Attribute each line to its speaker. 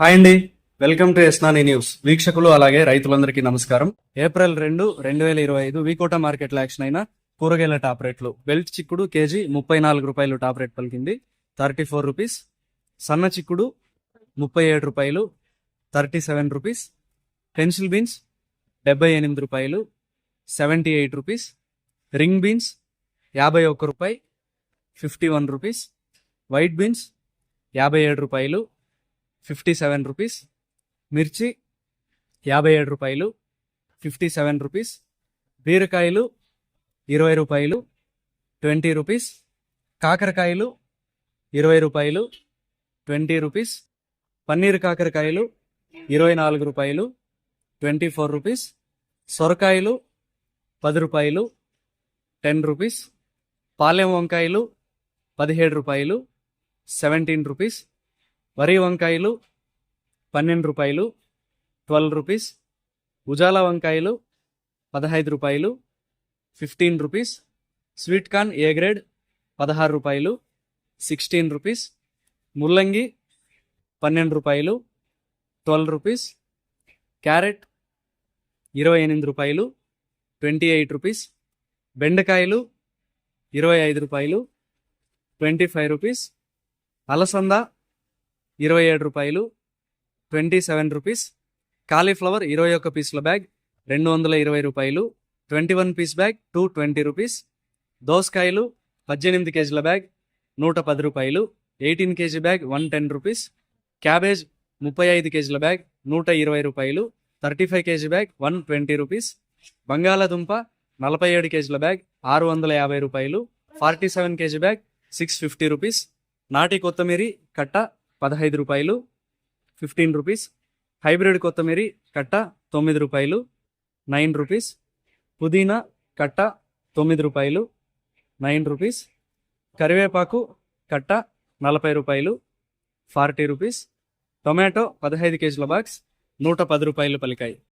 Speaker 1: Hi అండి. Welcome to ఎస్నాని news. వీక్షకులు అలాగే రైతులందరికీ నమస్కారం. ఏప్రిల్ రెండు రెండు వేల ఇరవై ఐదు వీకోట మార్కెట్లో యాక్షన్ అయిన కూరగాయల టాప్ రేట్లు. బెల్ట్ చిక్కుడు కేజీ ముప్పై నాలుగు రూపాయలు టాప్ రేట్ పలికింది. Thirty four rupees. సన్న చిక్కుడు ముప్పై ఏడు రూపాయలు థర్టీ సెవెన్ రూపీస్. పెన్సిల్ బీన్స్ డెబ్బై ఎనిమిది రూపాయలు seventy eight rupees. Ring beans యాభై ఒక్క రూపాయి fifty one rupees. White beans యాభై ఏడు రూపాయలు ఫిఫ్టీ సెవెన్ రూపీస్ మిర్చి యాభై ఏడు రూపాయలు. ఫిఫ్టీ సెవెన్ రూపీస్ బీరకాయలు ఇరవై రూపాయలు. ట్వంటీ రూపీస్ కాకరకాయలు ఇరవై రూపాయలు. ట్వంటీ రూపీస్ పన్నీర్ కాకరకాయలు ఇరవై నాలుగు రూపాయలు. ట్వంటీ ఫోర్ రూపీస్ సొరకాయలు పది రూపాయలు. టెన్ రూపీస్ పాలెం వంకాయలు పదిహేడు రూపాయలు. సెవెంటీన్ రూపీస్ వరి వంకాయలు పన్నెండు రూపాయలు ట్వెల్వ్ రూపీస్ ఉజాలా వంకాయలు పదహైదు రూపాయలు fifteen rupees sweet corn A grade పదహారు రూపాయలు సిక్స్టీన్ రూపీస్ ముల్లంగి పన్నెండు రూపాయలు ట్వెల్వ్ రూపీస్ క్యారెట్ ఇరవై ఎనిమిది రూపాయలు ట్వంటీ ఎయిట్ రూపీస్ బెండకాయలు ఇరవై ఐదు రూపాయలు ట్వంటీ ఫైవ్ రూపీస్ అలసంద ఇరవై ఏడు రూపాయలు ట్వంటీ సెవెన్ రూపీస్. కాలీఫ్లవర్ ఇరవై ఒక్క పీసుల బ్యాగ్ రెండు వందల ఇరవై రూపాయలు twenty one piece bag two twenty rupees. దోసకాయలు పద్దెనిమిది కేజీల బ్యాగ్ నూట పది రూపాయలు eighteen kg bag one ten rupees. Cabbage ముప్పై ఐదు కేజీల బ్యాగ్ నూట ఇరవై రూపాయలు thirty five kg bag one twenty rupees. బంగాళాదుంప నలభై ఏడు కేజీల బ్యాగ్ ఆరు వందల యాభై రూపాయలు forty seven kg bag six fifty rupees. నాటి కొత్తిమీరి కట్ట పదహైదు రూపాయలు ఫిఫ్టీన్ రూపీస్. హైబ్రిడ్ కొత్తిమీరి కట్ట తొమ్మిది రూపాయలు నైన్ రూపీస్. పుదీనా కట్ట తొమ్మిది రూపాయలు నైన్ రూపీస్. కరివేపాకు కట్ట నలభై రూపాయలు ఫార్టీ రూపీస్. టొమాటో పదహైదు కేజీల బాక్స్ నూట పది రూపాయలు పలికాయి.